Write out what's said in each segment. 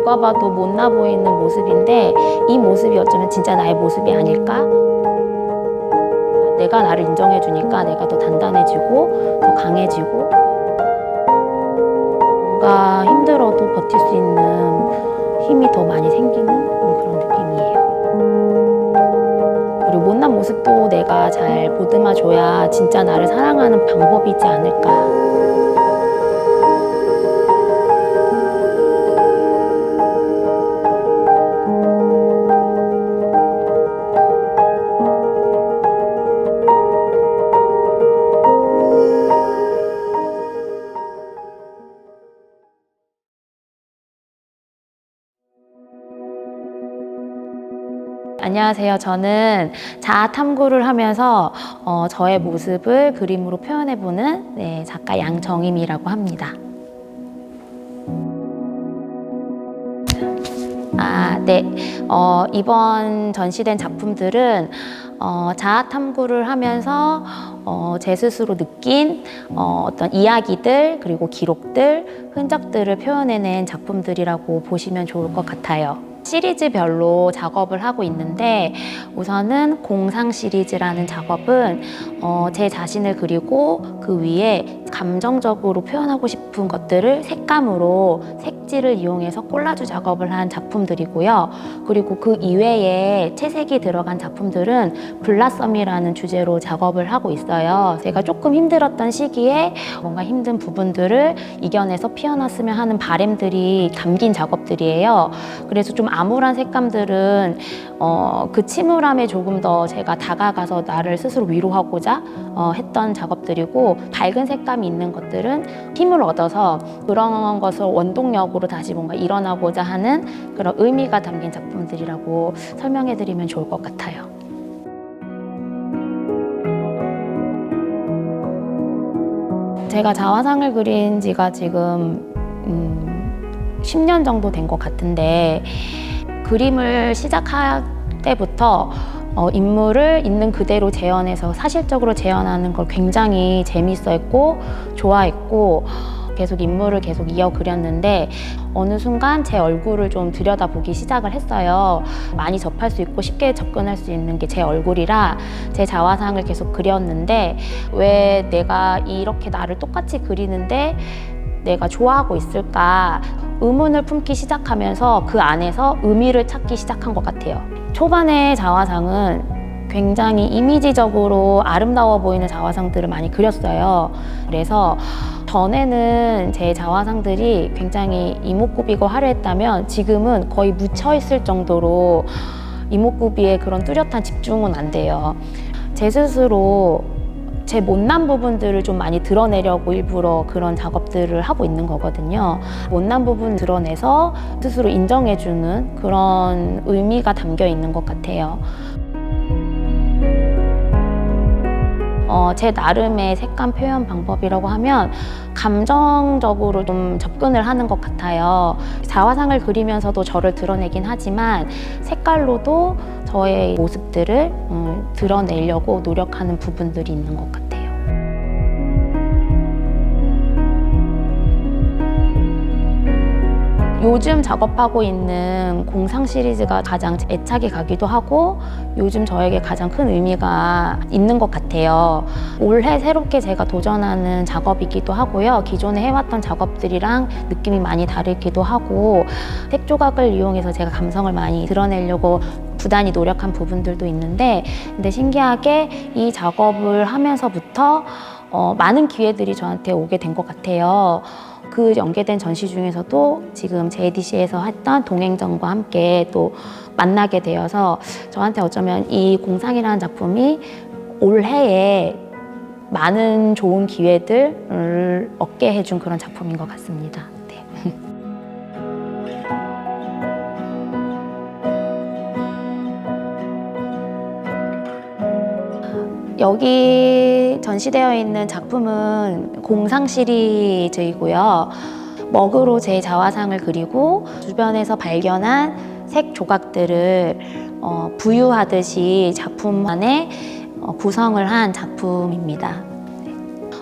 누가 봐도 못나 보이는 모습인데 이 모습이 어쩌면 진짜 나의 모습이 아닐까? 내가 나를 인정해 주니까 내가 더 단단해지고 더 강해지고 뭔가 힘들어도 버틸 수 있는 힘이 더 많이 생기는 그런 느낌이에요. 그리고 못난 모습도 내가 잘 보듬어 줘야 진짜 나를 사랑하는 방법이지 않을까. 안녕하세요. 저는 자아 탐구를 하면서 어, 저의 모습을 그림으로 표현해보는 네, 작가 양정임이라고 합니다. 아, 네. 어, 이번 전시된 작품들은 어, 자아 탐구를 하면서 어, 제 스스로 느낀 어, 어떤 이야기들 그리고 기록들, 흔적들을 표현해낸 작품들이라고 보시면 좋을 것 같아요. 시리즈별로 작업을 하고 있는데 우선은 공상 시리즈라는 작업은 어, 제 자신을 그리고 그 위에 감정적으로 표현하고 싶은 것들을 색감으로 색 지를 이용해서 콜라주 작업을 한 작품들이고요. 그리고 그 이외에 채색이 들어간 작품들은 블라썸이라는 주제로 작업을 하고 있어요. 제가 조금 힘들었던 시기에 뭔가 힘든 부분들을 이겨내서 피어났으면 하는 바램들이 담긴 작업들이에요. 그래서 좀 암울한 색감들은 어, 그 침울함에 조금 더 제가 다가가서 나를 스스로 위로하고자 어, 했던 작업들이고 밝은 색감이 있는 것들은 힘을 얻어서 그런 것을 원동력으로 다시 뭔가 일어나고자 하는 그런 의미가 담긴 작품들이라고 설명해 드리면 좋을 것 같아요. 제가 자화상을 그린 지가 지금 음, 10년 정도 된 것 같은데 그림을 시작할 때부터 어, 인물을 있는 그대로 재현해서 사실적으로 재현하는 걸 굉장히 재밌어 했고 좋아했고 계속 인물을 계속 이어 그렸는데 어느 순간 제 얼굴을 좀 들여다보기 시작을 했어요. 많이 접할 수 있고 쉽게 접근할 수 있는 게 제 얼굴이라 제 자화상을 계속 그렸는데 왜 내가 이렇게 나를 똑같이 그리는데 내가 좋아하고 있을까 의문을 품기 시작하면서 그 안에서 의미를 찾기 시작한 것 같아요. 초반에 자화상은 굉장히 이미지적으로 아름다워 보이는 자화상들을 많이 그렸어요. 그래서 전에는 제 자화상들이 굉장히 이목구비고 화려했다면 지금은 거의 묻혀 있을 정도로 이목구비에 그런 뚜렷한 집중은 안 돼요. 제 스스로 제 못난 부분들을 좀 많이 드러내려고 일부러 그런 작업들을 하고 있는 거거든요. 못난 부분 드러내서 스스로 인정해주는 그런 의미가 담겨 있는 것 같아요. 어, 제 나름의 색감 표현 방법이라고 하면 감정적으로 좀 접근을 하는 것 같아요. 자화상을 그리면서도 저를 드러내긴 하지만 색깔로도 저의 모습들을 음, 드러내려고 노력하는 부분들이 있는 것 같아요. 요즘 작업하고 있는 공상 시리즈가 가장 애착이 가기도 하고 요즘 저에게 가장 큰 의미가 있는 것 같아요. 올해 새롭게 제가 도전하는 작업이기도 하고요. 기존에 해왔던 작업들이랑 느낌이 많이 다르기도 하고 색 조각을 이용해서 제가 감성을 많이 드러내려고 부단히 노력한 부분들도 있는데 근데 신기하게 이 작업을 하면서부터 어, 많은 기회들이 저한테 오게 된 것 같아요. 그 연계된 전시 중에서도 지금 JDC에서 했던 동행전과 함께 또 만나게 되어서 저한테 어쩌면 이 공상이라는 작품이 올해에 많은 좋은 기회들을 얻게 해준 그런 작품인 것 같습니다. 네. 여기 전시되어 있는 작품은 공상 시리즈이고요. 먹으로 제 자화상을 그리고 주변에서 발견한 색 조각들을 어, 부유하듯이 작품 안에 어, 구성을 한 작품입니다.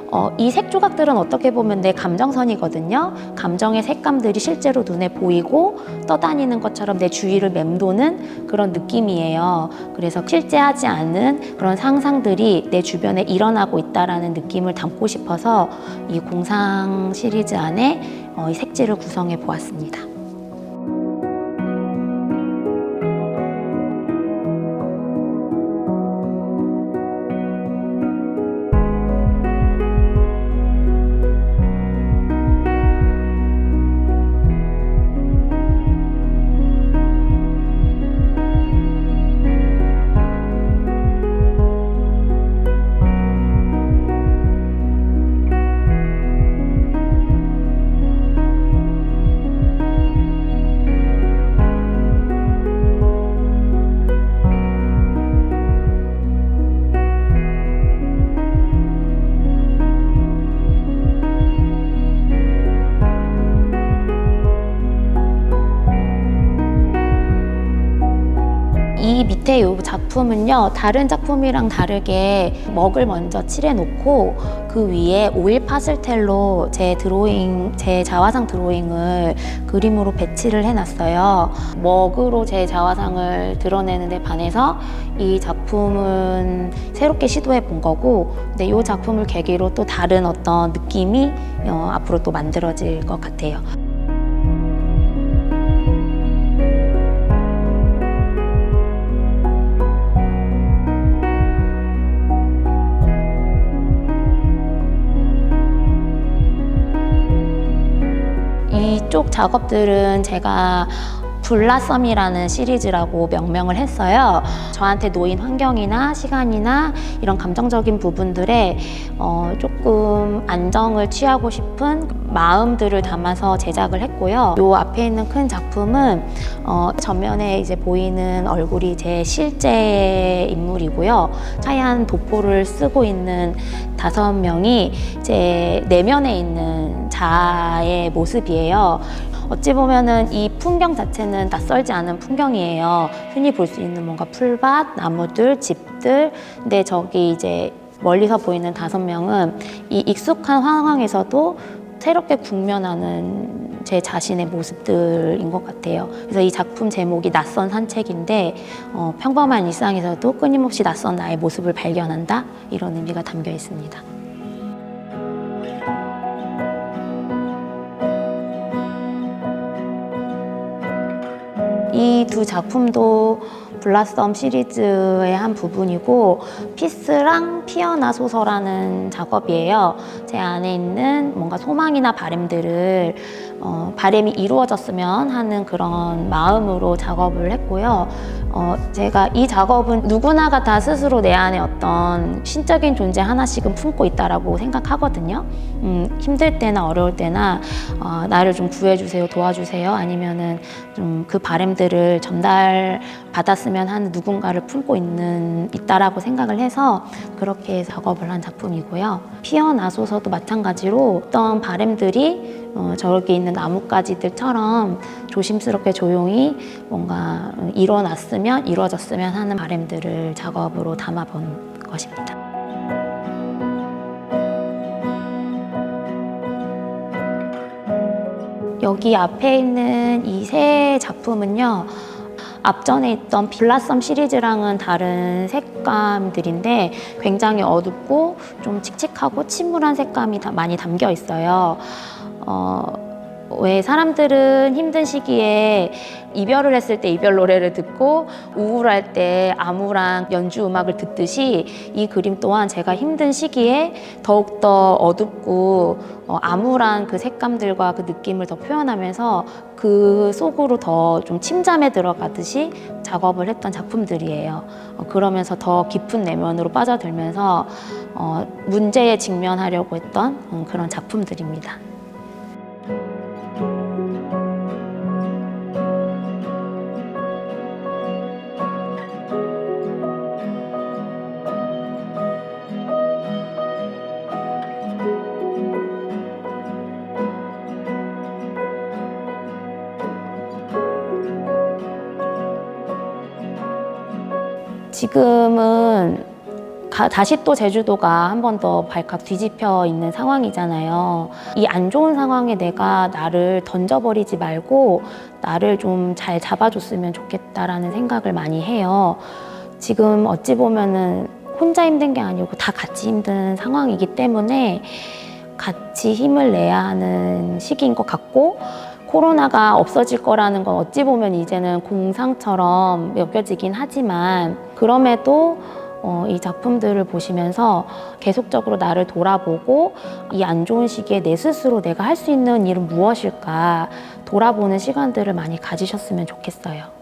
네. 어, 이색 조각들은 어떻게 보면 내 감정선이거든요. 감정의 색감들이 실제로 눈에 보이고 떠다니는 것처럼 내 주위를 맴도는 그런 느낌이에요. 그래서 실제 하지 않은 그런 상상들이 내 주변에 일어나고 있다라는 느낌을 담고 싶어서 이 공상 시리즈 안에 어, 이 색지를 구성해 보았습니다. 이 밑에 이 작품은요 다른 작품이랑 다르게 먹을 먼저 칠해 놓고 그 위에 오일 파슬텔로 제 드로잉 제 자화상 드로잉을 그림으로 배치를 해놨어요 먹으로 제 자화상을 드러내는데 반해서 이 작품은 새롭게 시도해 본 거고 근데 이 작품을 계기로 또 다른 어떤 느낌이 어, 앞으로 또 만들어질 것 같아요. 작업들은 제가 블라썸이라는 시리즈라고 명명을 했어요. 저한테 놓인 환경이나 시간이나 이런 감정적인 부분들에 어, 조금 안정을 취하고 싶은 마음들을 담아서 제작을 했고요. 요 앞에 있는 큰 작품은 어, 전면에 이제 보이는 얼굴이 제 실제 인물이고요. 하얀 도포를 쓰고 있는 다섯 명이 제 내면에 있는 자아의 모습이에요. 어찌 보면은 이 풍경 자체는 낯설지 않은 풍경이에요. 흔히 볼 수 있는 뭔가 풀밭, 나무들, 집들. 근데 저기 이제 멀리서 보이는 다섯 명은 이 익숙한 상황에서도 새롭게 국면하는 제 자신의 모습들인 것 같아요. 그래서 이 작품 제목이 낯선 산책인데 어, 평범한 일상에서도 끊임없이 낯선 나의 모습을 발견한다 이런 의미가 담겨 있습니다. 이 두 작품도 블라썸 시리즈의 한 부분이고 피스랑 피어나 소서라는 작업이에요. 제 안에 있는 뭔가 소망이나 바램들을 어, 바램이 이루어졌으면 하는 그런 마음으로 작업을 했고요. 어, 제가 이 작업은 누구나가 다 스스로 내 안에 어떤 신적인 존재 하나씩은 품고 있다라고 생각하거든요. 음, 힘들 때나 어려울 때나 어, 나를 좀 구해주세요, 도와주세요, 아니면은 좀 그 바램들을 전달 받았으면 하는 누군가를 품고 있는 있다라고 생각을 해서 그렇게 작업을 한 작품이고요. 피어나소서도 마찬가지로 어떤 바램들이 어, 저기 있는 나뭇가지들처럼 조심스럽게 조용히 뭔가 일어났으면 이루어졌으면 하는 바램들을 작업으로 담아본 것입니다. 여기 앞에 있는 이 세 작품은요. 앞전에 있던 블라썸 시리즈랑은 다른 색감들인데 굉장히 어둡고 좀 칙칙하고 침울한 색감이 다 많이 담겨 있어요. 어, 왜 사람들은 힘든 시기에 이별을 했을 때 이별 노래를 듣고 우울할 때 암울한 연주 음악을 듣듯이 이 그림 또한 제가 힘든 시기에 더욱더 어둡고 어, 암울한 그 색감들과 그 느낌을 더 표현하면서 그 속으로 더 좀 침잠에 들어가듯이 작업을 했던 작품들이에요. 어, 그러면서 더 깊은 내면으로 빠져들면서 어, 문제에 직면하려고 했던 음, 그런 작품들입니다. 지금은 다, 다시 또 제주도가 한 번 더 발칵 뒤집혀 있는 상황이잖아요. 이 안 좋은 상황에 내가 나를 던져버리지 말고 나를 좀 잘 잡아줬으면 좋겠다라는 생각을 많이 해요. 지금 어찌 보면은 혼자 힘든 게 아니고 다 같이 힘든 상황이기 때문에 같이 힘을 내야 하는 시기인 것 같고 코로나가 없어질 거라는 건 어찌 보면 이제는 공상처럼 여겨지긴 하지만 그럼에도 어, 이 작품들을 보시면서 계속적으로 나를 돌아보고 이 안 좋은 시기에 내 스스로 내가 할 수 있는 일은 무엇일까 돌아보는 시간들을 많이 가지셨으면 좋겠어요.